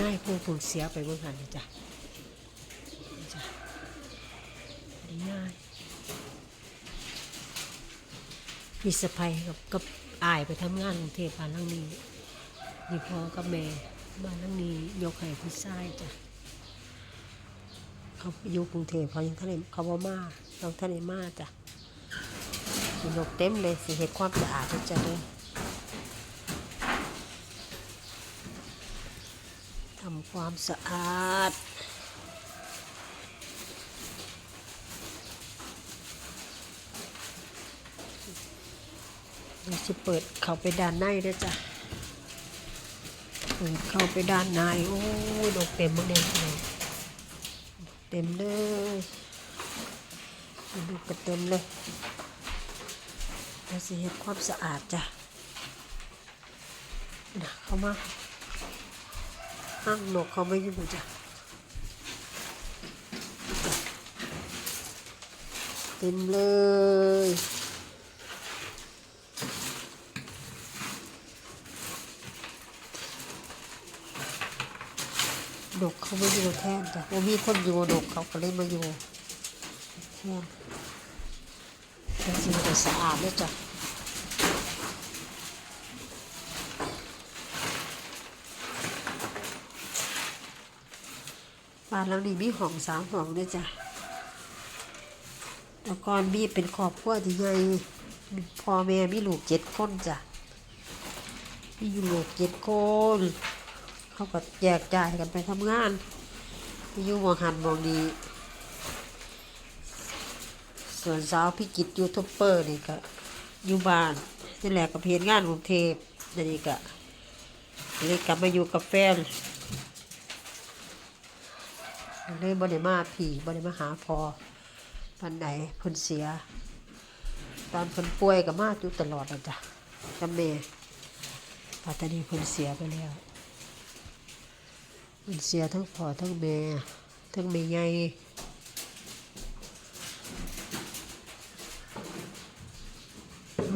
ง่ายผู้ผูกเสียไปเมื่อหันนี่จ้ะจ้ะอันนี้ง่ายพี่สะพายกับกับอายไปทำงานกรุงเทพบ้านหลังนี้นี่พ่อกับแม่บ้านหลังนี้ยกให้พี่ชายจ้ะเขาอยู่กรุงเทพเขายังทะเลเขาบ่มาเราทะเลมาจ้ะยกเต็มเลยสิเห็ดความสะอาดจ้ะเลย ทำความสะอาด เราจะเปิดเข้าไปด้านในด้วยจ้ะเปิดเข้าไปด้านใน โอ้ดอกเต็มมากเลยเต็มเลยดูกระเต็มเลยเราจะเห็นความสะอาดจ้ะนะเข้ามา ห้างนกเขาไม่อยู่จ้ะเต็มเลยนกเขาไม่อยู่แทนจ้ะว่ามีคนอยู่นกเขาก็เลยมาอยู่แทนแต่สิ่งก็สะอาดเลยจ้ะ บ้านหลังนี้มีห้องสามห้องด้วยจ้ะแต่ก่อนมีเป็นครอบครัวที่ใหญ่พ่อแม่มีลูกเจ็ดคนจ้ะมีอยู่ลูกเจ็ดคนเขาก็แยกจ่ายกันไปทำงานมีอยู่มองหันมองนี้ส่วนสาวพิจิตยูทูบเบอร์นี่ก็อยู่บ้านนี่แหละก็เพียรงานกรุงเทพนี่ก็เลยกลับมาอยู่กับแฟน เลยบ่ได้มาผีบ่ได้มาหาพอปันไหนพนเสีย ตอนพนป่วยก็มาอยู่ตลอดนะจ้ะกับแม่ปัตตานีพนเสียไปแล้วพนเสียทั้งพ่อทั้งแม่ทั้งแม่ใหญ่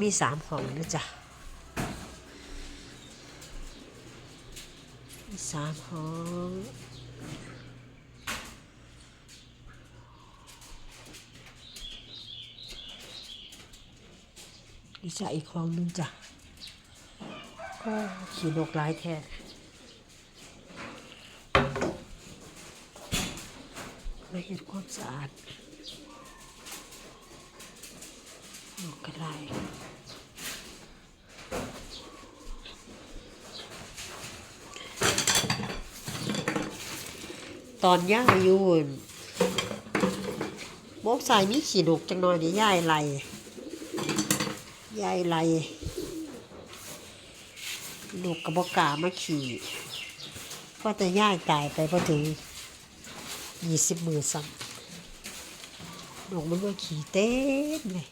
มีสามห้องนะจ๊ะสามห้อง ดีใจอีกคลองนึงจ้ะก็ขี่นกลายแท้ไม่เห็นความสะอาดนกกระไรตอนย่าอยู่มกสายมีขี่นกจังน่อยนี่ย่ายไหล ยายไรลูกกระบอกกล้ามาขี่ก็แต่ย่ายตายไปพอถึงยี่สิบมือซ้ำลูกมันมาขี่เต้นเลย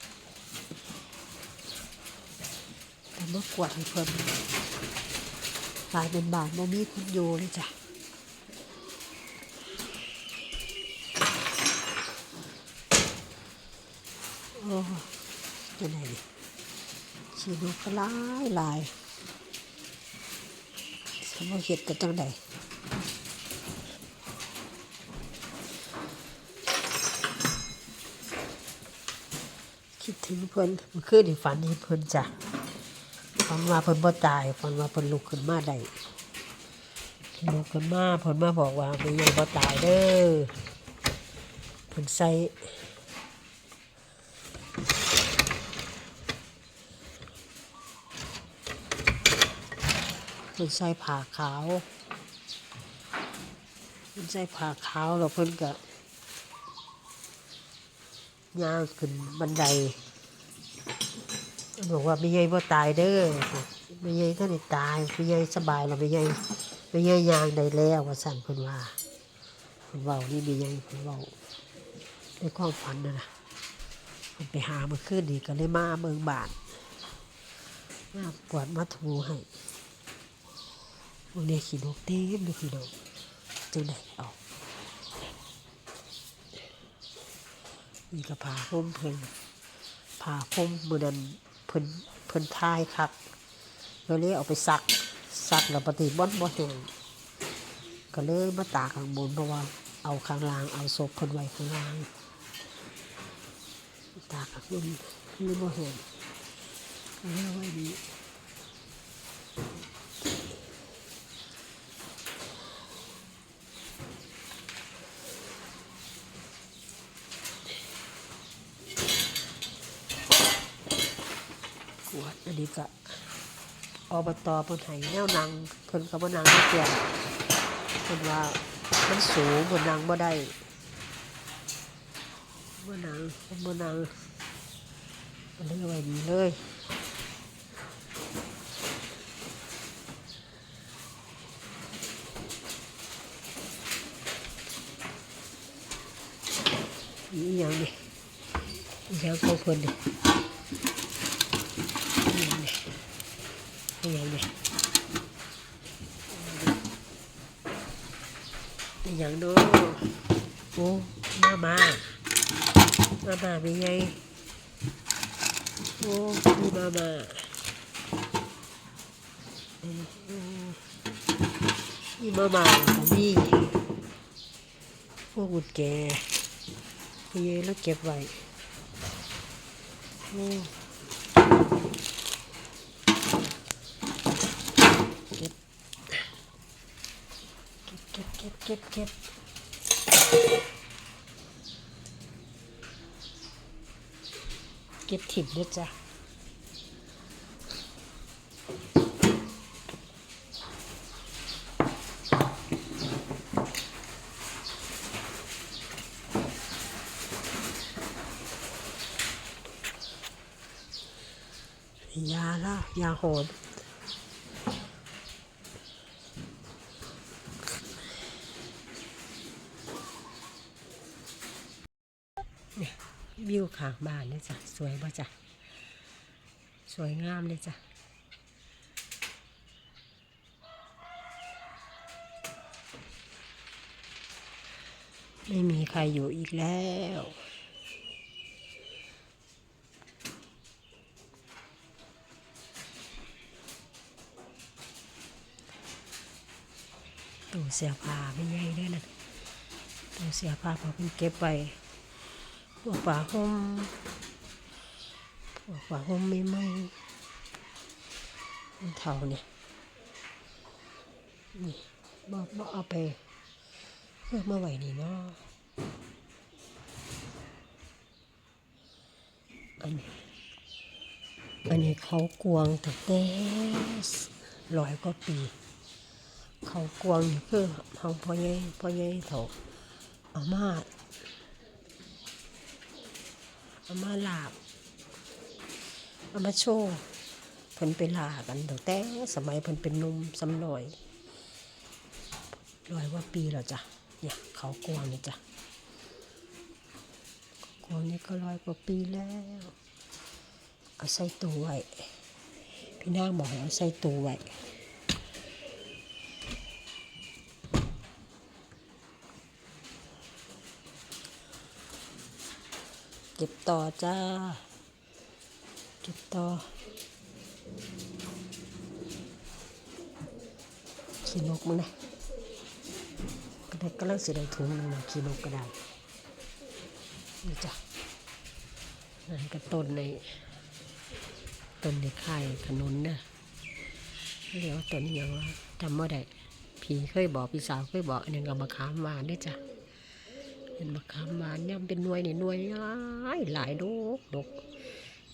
แต่เมื่อกวาดให้เพิ่นกลายเป็นบาทบ่มีคุณโยเลยจ้ะโอ้จะไหนดิ ชีดูก็หลายหลายสมเห็ดกันจังใดคิดถึงเพิ่นเมื่อคืนนี่ฝันเห็นเพิ่นจ้ะฝันว่าเพิ่นบ่ตายฝันว่าเพิ่นลุกขึ้นมาได้ลุกขึ้นมาเพิ่นมาบอกว่าไม่ยังบ่ตายเด้อเพิ่นใส่ พิ่นใส่ผ้าขาวเพิ่นใส่ผ้าขาวแล้วเพิ่นก็ย่างขึ้นบันไดบอกว่าไม่ใหญ่บ่ตายเด้อไม่ใหญ่ท่านได้ตายไม่ใหญ่สบายแล้วไม่ใหญ่ไม่ใหญ่ยางได้แล้วว่าสั่นเพิ่นว่าเพิ่นเว้านี่ไม่ใหญ่เพิ่นเว้าในความฝันนะนะเพิ่นไปหามื่อคืนนี่ก็เลยมาเมืองบานมากวาดมาถูให้ วันนี้ขี่นกเต็มเลยพี่น้องจังไดเอามีกระผาห่มเพิ่นผ้าห่มมือนั้นเพิ่นเพิ่นทายคักเราเลยเอาไปซักซักแล้วปฏิบัติบ่แห้งก็เลยมาตากข้างบนเพราะว่าเอาข้างล่างเอาศพคนไว้ข้างล่าง ตากข้างบนนี่บ่เห็นก็เลยเอาไว้ดี กวดอันนี้ก็อบตเพิ่นให้แนวนังเพิ่นก็บ่นังไม่เกี่ยวเพิ่นว่ามันสูงบ่นังบ่ได้บ่นังบ่นังอันนี้ไว้ดีเลยอีหยังนี่อีหยังของเพิ่นนี่อีหยังนี่ อีหยังนี่อีหยังเนาะโอ้มามามามาเป็นไงโอ้มีมามาเออเออมีมามาของนี่พวกกุดแกเยแล้วเก็บไว้โอ้เก็บเก็บเก็บเก็บถิ่มด้วยจ้ะยาละยาโหดเนี่ย วิวข้างบ้านเนี่ยจ้ะสวยป่ะจ้ะสวยงามเลยจ้ะไม่มีใครอยู่อีกแล้ว ตู้เสียผ้าไม่ใหญ่ด้วยนะตู้เสียผ้าเขาเพิ่นเก็บไว้ พวกผ้าห่มพวกผ้าห่มไม่ไหมมันเท่านี่นี่บ่บ่เอาไปเพื่อมาไว้นี่เนาะอันนี้อันนี้เขากวงตั้งแต่ร้อยกว่าปี เขากวางนี่อเขาพ่อใหญ่พ่อใหญ่เขาเอามา เอามาลาบเอามาโชว์เพิ่นไปลากันตั้งแต่สมัยเพิ่นเป็นนุ่มสำหน่อยร้อยว่าปีแล้วจ้ะเนี่ยเขากวางนี่จ้ะกวางนี่ก็ร้อยกว่าปีแล้วเอาใส่ตู้ไว้พี่นางบอกให้เอาใส่ตู้ไว้ ก็บต่อจ้า เก็บต่อ ขี้นกมึงนะก็ได้กำลังสิได้ถุงหนึงนะขี้นกก็ได้ นี่จ้ะนั่นก็ต้นในต้นในค่ายขนุนนะเรียวต้นอย่างว่าจำไม่ได้พี่เคยบอกพี่สาวเคยบอกอันนึงก็มะขามหวานด้วยจ้ะ เป็นมะขามหวานเนี่ยมันเป็นหน่วยนี่หน่วยหลายหลายดกดก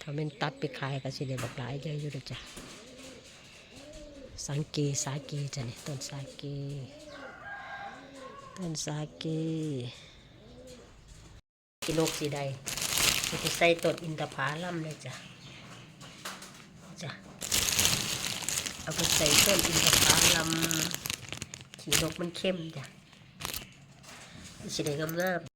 ถ้าเป็นตัดไปขายก็สิได้บักหลายเยอะอยู่เด้อจ้ะสังเกสาเกจ้ะนี่ต้นสาเกต้นสาเกกินกสีใดจะใส่ต้นอินทผลัมเลยจ้ะจ้ะเอาไปใส่ต้นอินทผลัมขีนกมันเข้มจ้ะ สิได้งาม